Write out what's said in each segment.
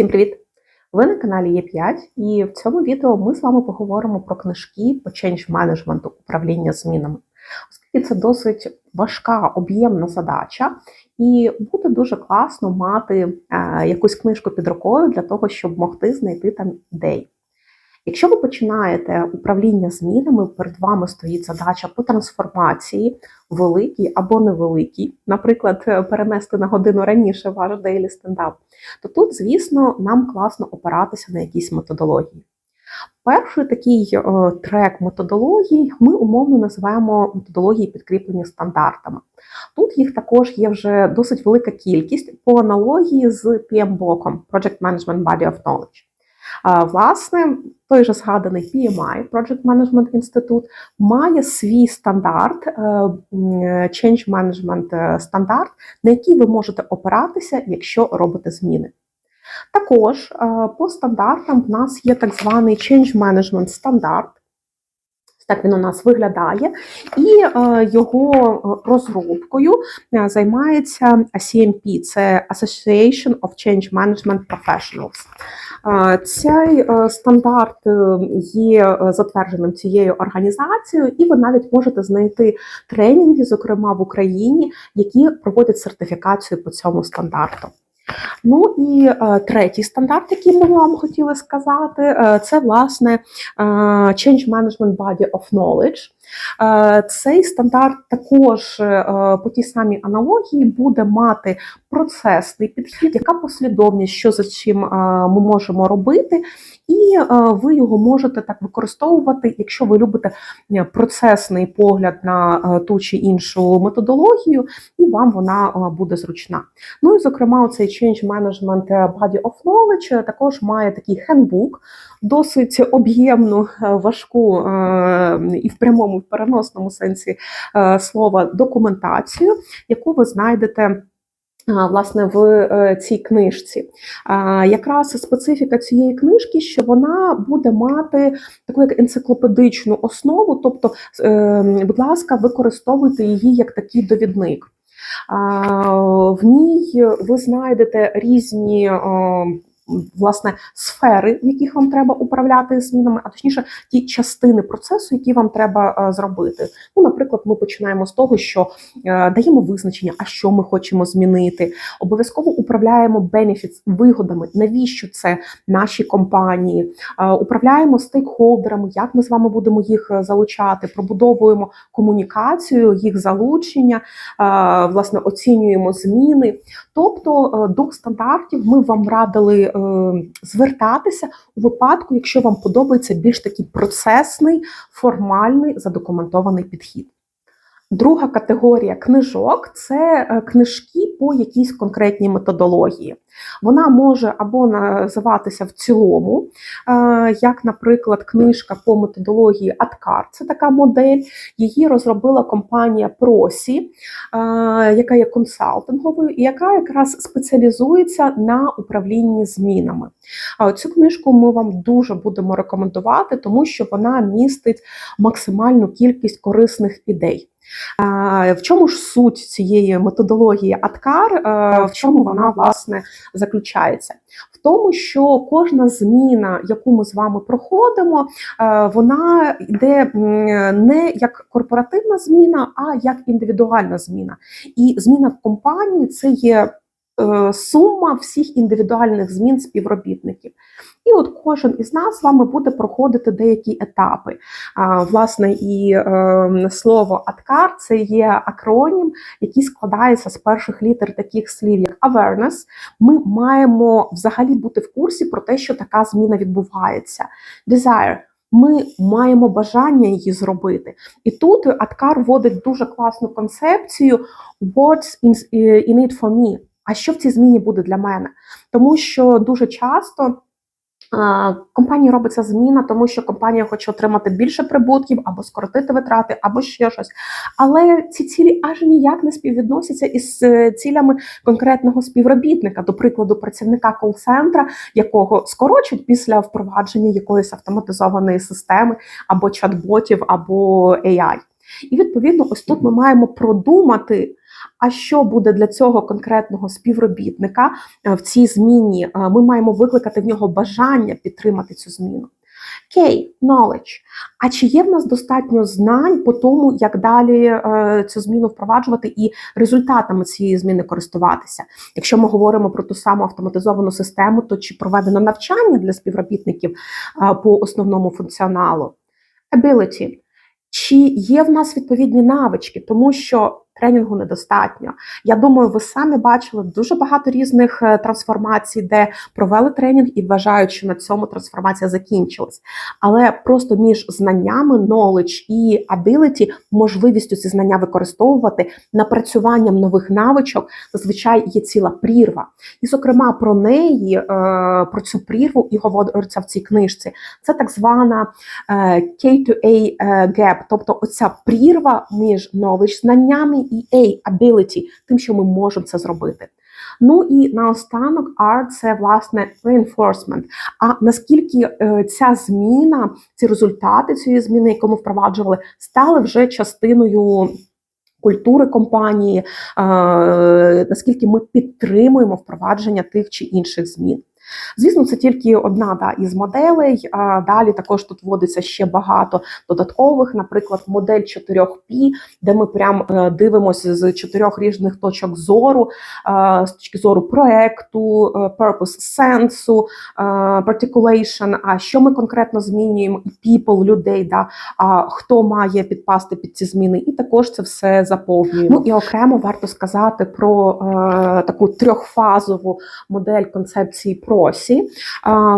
Всім привіт! Ви на каналі Є5, і в цьому відео ми з вами поговоримо про книжки по change management управління змінами, оскільки це досить важка об'ємна задача, і буде дуже класно мати е, якусь книжку під рукою для того, щоб могти знайти там ідеї. Якщо ви починаєте управління змінами, перед вами стоїть задача по трансформації, великій або невеликій, наприклад, перенести на годину раніше ваш дейлі стендап, то тут, звісно, нам класно опиратися на якісь методології. Перший такий е, трек методологій ми умовно називаємо методології, підкріплені стандартами. Тут їх також є вже досить велика кількість по аналогії з PM-блоком Project Management Body of Knowledge. Власне, той же згаданий PMI, Project Management Institute, має свій стандарт, е, Change Management е, стандарт, на який ви можете опиратися, якщо робите зміни. Також е, по стандартам в нас є так званий Change Management стандарт. Так він у нас виглядає, і його розробкою займається ACMP, це Association of Change Management Professionals. Цей е, стандарт е, є е, затвердженим цією організацією, і ви навіть можете знайти тренінги, зокрема в Україні, які проводять сертифікацію по цьому стандарту. Ну і е, третій стандарт, який ми вам хотіли сказати, е, це власне е, Change Management Body of Knowledge. Е, цей стандарт також е, по тій самій аналогії буде мати процесний підхід, яка послідовність, що за чим е, ми можемо робити, і ви його можете так використовувати, якщо ви любите процесний погляд на ту чи іншу методологію, і вам вона буде зручна. Ну і зокрема, цей Change Management Body of Knowledge також має такий хендбук, досить об'ємну, важку і в прямому в переносному сенсі е, слова документацію, яку ви знайдете. Е, власне, в е, цій книжці. Якраз специфіка цієї книжки, що вона буде мати таку як енциклопедичну основу, тобто, будь ласка, використовуйте її як такий довідник. В ній ви знайдете різні власне сфери, в яких вам треба управляти змінами, а точніше ті частини процесу, які вам треба е, зробити. Ну, наприклад, ми починаємо з того, що е, даємо визначення, а що ми хочемо змінити. Обов'язково управляємо бенефіт вигодами, навіщо це наші компанії, е, управляємо стейкхолдерами, як ми з вами будемо їх залучати, пробудовуємо комунікацію, їх залучення, власне, оцінюємо зміни. Тобто до стандартів ми вам радили. Е, звертатися у випадку, якщо вам подобається більш такий процесний, формальний задокументований підхід. Друга категорія книжок це е, книжки по якійсь конкретній методології. Вона може або називатися в цілому, е, як, наприклад, книжка по методології Аткар. Це така модель. Її розробила компанія Просі, е, яка є консалтинговою, і яка якраз спеціалізується на управлінні змінами. Цю книжку ми вам дуже будемо рекомендувати, тому що вона містить максимальну кількість корисних ідей. В чому ж суть цієї методології Аткар, в чому вона власне заключається? В тому, що кожна зміна, яку ми з вами проходимо, вона йде не як корпоративна зміна, а як індивідуальна зміна. І зміна в компанії це є сума всіх індивідуальних змін співробітників. І от кожен із нас з вами буде проходити деякі етапи. Власне, і е, слово «аткар» це є акронім, який складається з перших літер таких слів, як awareness. Ми маємо взагалі бути в курсі про те, що така зміна відбувається. Desire – ми маємо бажання її зробити. І тут Аткар вводить дуже класну концепцію «What's in it for me?» А що в цій зміні буде для мене? Тому що дуже часто. Компанії робиться зміна, тому що компанія хоче отримати більше прибутків або скоротити витрати, або ще щось. Але ці цілі аж ніяк не співвідносяться із е, цілями конкретного співробітника, до прикладу, працівника кол-центра, якого скорочують після впровадження якоїсь автоматизованої системи або чат-ботів, або AI. І відповідно, ось тут ми маємо продумати А що буде для цього конкретного співробітника е, в цій зміні? Е, Ми маємо викликати в нього бажання підтримати цю зміну. K – knowledge. А чи є в нас достатньо знань по тому, як далі е, цю зміну впроваджувати і результатами цієї зміни користуватися? Якщо ми говоримо про ту саму автоматизовану систему, то чи проведено навчання для співробітників е, по основному функціоналу? Ability. Чи є в нас відповідні навички, тому що тренінгу недостатньо. Я думаю, ви самі бачили дуже багато різних е, трансформацій, де провели тренінг і вважають, що на цьому трансформація закінчилась. Але просто між знаннями, knowledge і ability, можливістю ці знання використовувати, напрацюванням нових навичок, зазвичай є ціла прірва. І, зокрема, про неї, е, про цю прірву і говориться в цій книжці. Це так звана е, K2A gap, тобто оця прірва між knowledge, знаннями і A ability, тим, що ми можемо це зробити. Ну і наостанок R – це власне reinforcement. А наскільки е, ця зміна, ці результати цієї зміни, яку ми впроваджували, стали вже частиною. Культури компанії, е, наскільки ми підтримуємо впровадження тих чи інших змін. Звісно, це тільки одна да, із моделей. А далі також тут вводиться ще багато додаткових, наприклад, модель 4P, де ми прям е, дивимося з чотирьох різних точок зору, е, з точки зору проекту, е, purpose сенсу, particulation, а що ми конкретно змінюємо, people, людей, да, а хто має підпасти під ці зміни, і також це все заповнюємо. Ну і окремо варто сказати про таку трьохфазову модель концепції просі.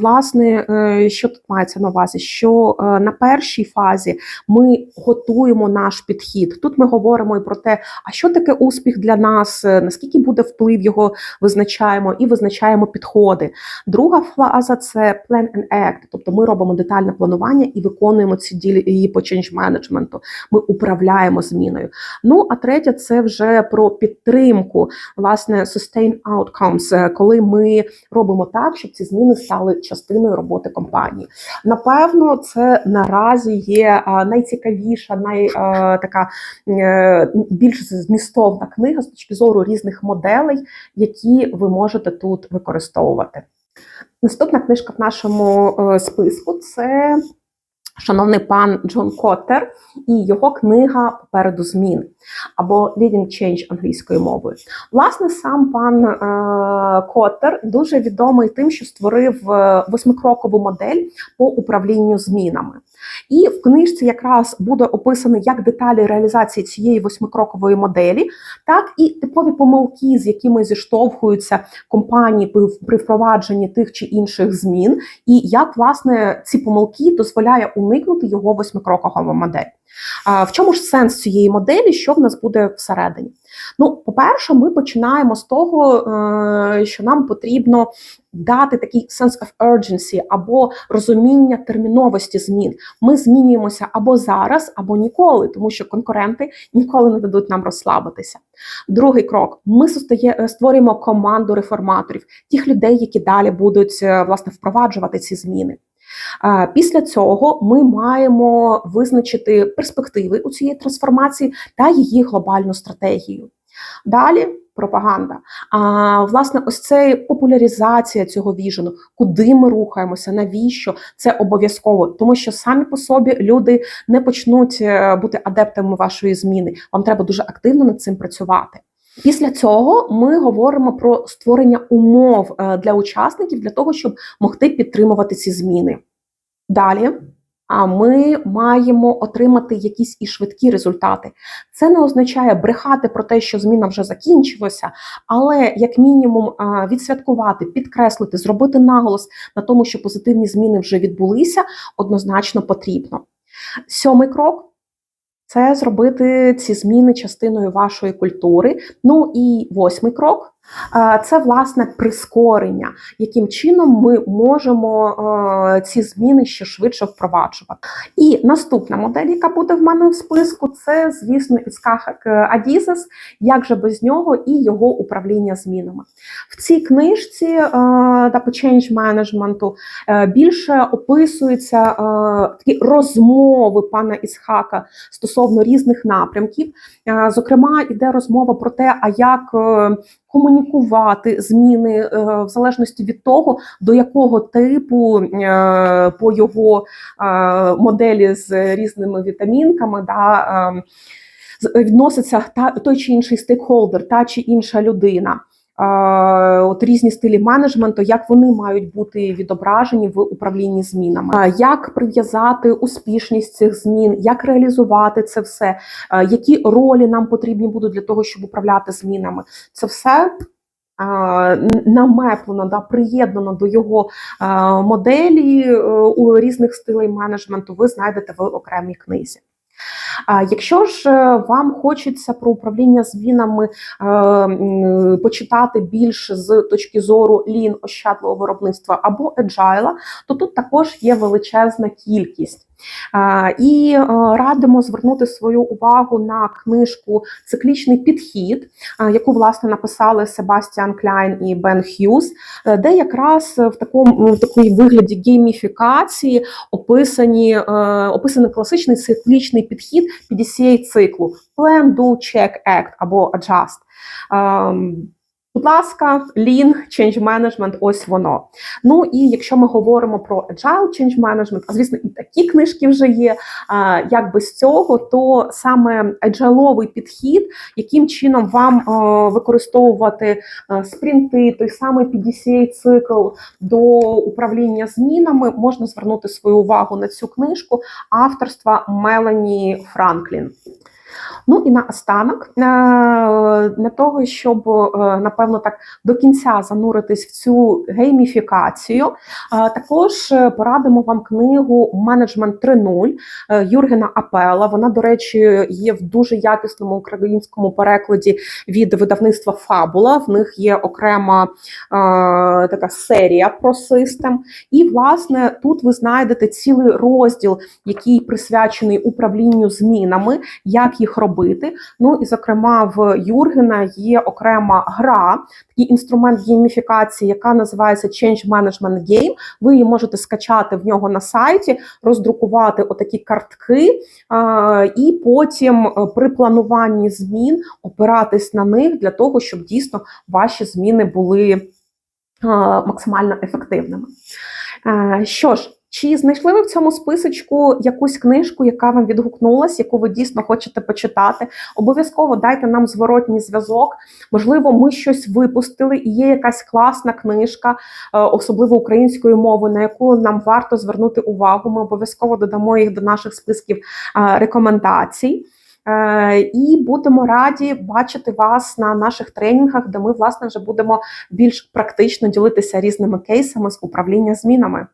Власне, е, що тут мається на увазі? Що е, на першій фазі ми готуємо наш підхід. Тут ми говоримо і про те, а що таке успіх для нас, е, наскільки буде вплив його визначаємо і визначаємо підходи. Друга фаза це plan and act, тобто ми робимо детальне планування і виконуємо ці дії по change менеджменту. Ми управляємо зміною. Ну а третя це вже про підтримку, власне, sustain outcomes, коли ми робимо так, щоб ці зміни стали частиною роботи компанії. Напевно, це наразі є найцікавіша, най така е, більш змістовна книга з точки зору різних моделей, які ви можете тут використовувати. Наступна книжка в нашому е, списку це шановний пан Джон Коттер і його книга Попереду змін або Leading Change англійською мовою. Власне, сам пан е, Коттер дуже відомий тим, що створив е, восьмикрокову модель по управлінню змінами. І в книжці якраз буде описано як деталі реалізації цієї восьмикрокової моделі, так і типові помилки, з якими зіштовхуються компанії при впровадженні тих чи інших змін, і як власне ці помилки дозволяє уникнути його восьмикрокова модель. В чому ж сенс цієї моделі? Що в нас буде всередині? Ну, по-перше, ми починаємо з того, е, що нам потрібно дати такий sense of urgency або розуміння терміновості змін. Ми змінюємося або зараз, або ніколи, тому що конкуренти ніколи не дадуть нам розслабитися. Другий крок: ми е, створюємо команду реформаторів, тих людей, які далі будуть е, власне впроваджувати ці зміни. Після цього ми маємо визначити перспективи у цієї трансформації та її глобальну стратегію. Далі пропаганда. А власне, ось це популяризація цього віжену, куди ми рухаємося, навіщо це обов'язково, тому що самі по собі люди не почнуть е, бути адептами вашої зміни. Вам треба дуже активно над цим працювати. Після цього ми говоримо про створення умов е, для учасників для того, щоб могти підтримувати ці зміни. Далі. А ми маємо отримати якісь і швидкі результати. Це не означає брехати про те, що зміна вже закінчилася, але як мінімум відсвяткувати, підкреслити, зробити наголос на тому, що позитивні зміни вже відбулися, однозначно потрібно. Сьомий крок це зробити ці зміни частиною вашої культури. Ну і восьмий крок Це власне прискорення, яким чином ми можемо е, ці зміни ще швидше впроваджувати. І наступна модель, яка буде в мене в списку, це, звісно, Іскахак Адізес, як же без нього і його управління змінами. В цій книжці е, по change менеджменту е, більше описуються е, такі розмови пана Ісхака стосовно різних напрямків. Е, Зокрема, йде розмова про те, а як е, комунікувати зміни е, в залежності від того, до якого типу е, по його е, моделі з різними вітамінками да, е, відноситься та той чи інший стейкхолдер, та чи інша людина. От різні стилі менеджменту, як вони мають бути відображені в управлінні змінами, як прив'язати успішність цих змін, як реалізувати це все, які ролі нам потрібні будуть для того, щоб управляти змінами. Це все намеплено, да, приєднано до його моделі е, у різних стилей менеджменту. Ви знайдете в окремій книзі. А Якщо ж е, вам хочеться про управління змінами е, почитати більше з точки зору лін ощадливого виробництва або agile, то тут також є величезна кількість. І е, радимо звернути свою увагу на книжку Циклічний підхід, яку власне написали Себастіан Кляйн і Бен Х'юз, е, де якраз в такому в такій вигляді гейміфікації описані, е, описаний класичний циклічний підхід PDCA циклу Plan, Do, Check, Act або Adjust. Будь ласка, Lean, Change Management, ось воно. Ну і якщо ми говоримо про Agile Change Management, а звісно, і такі книжки вже є. а, Як без цього, то саме аджайловий підхід, яким чином вам е, використовувати е, спринти, той самий PDCA цикл до управління змінами, можна звернути свою увагу на цю книжку авторства Мелані Франклін. Ну і наостанок, е, для того, щоб е, напевно так до кінця зануритись в цю гейміфікацію, е, також порадимо вам книгу Менеджмент 3.0 е, Юргена Апела. Вона, до речі, є в дуже якісному українському перекладі від видавництва Фабула. В них є окрема така серія про систем. І, власне, тут ви знайдете цілий розділ, який присвячений управлінню змінами, як їх робити. Ну і зокрема, в Юргена є окрема гра, такий інструмент гейміфікації, яка називається Change Management Game. Ви її можете скачати в нього на сайті, роздрукувати отакі картки, і потім е, при плануванні змін опиратись на них для того, щоб дійсно ваші зміни були максимально ефективними. Е, Що ж, чи знайшли ви в цьому списочку якусь книжку, яка вам відгукнулась, яку ви дійсно хочете почитати? Обов'язково дайте нам зворотній зв'язок. Можливо, ми щось випустили, і є якась класна книжка, е, особливо українською мовою, на яку нам варто звернути увагу. Ми обов'язково додамо їх до наших списків е, рекомендацій. Е, І будемо раді бачити вас на наших тренінгах, де ми власне вже будемо більш практично ділитися різними кейсами з управління змінами.